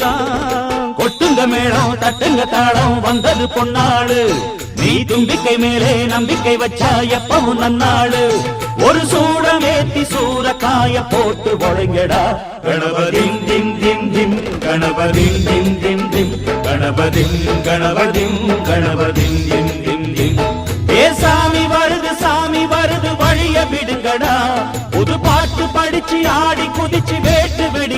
ஆனை கொட்டுங்க மேளம் தட்டுங்க தாளம் வந்தது பொன்னாடு நீ தும்பிக்கை மேலே நம்பிக்கை வச்சா எப்பவும் நன்னாடு ஒரு சூடமேத்தி சூறக்காய போட்டு ஒழுங்கடா. கணபதிம் திம் திம் திம் கணபதிம் திம் திம் திம். கணபதிம் கணபதிம் கணபதிம் திம் திம் திம். ஏ சாமி வருது சாமி வருது வழிய விடுங்கடா. புது பாட்டு படிச்சு ஆடி குதிச்சு வேட்டு விடு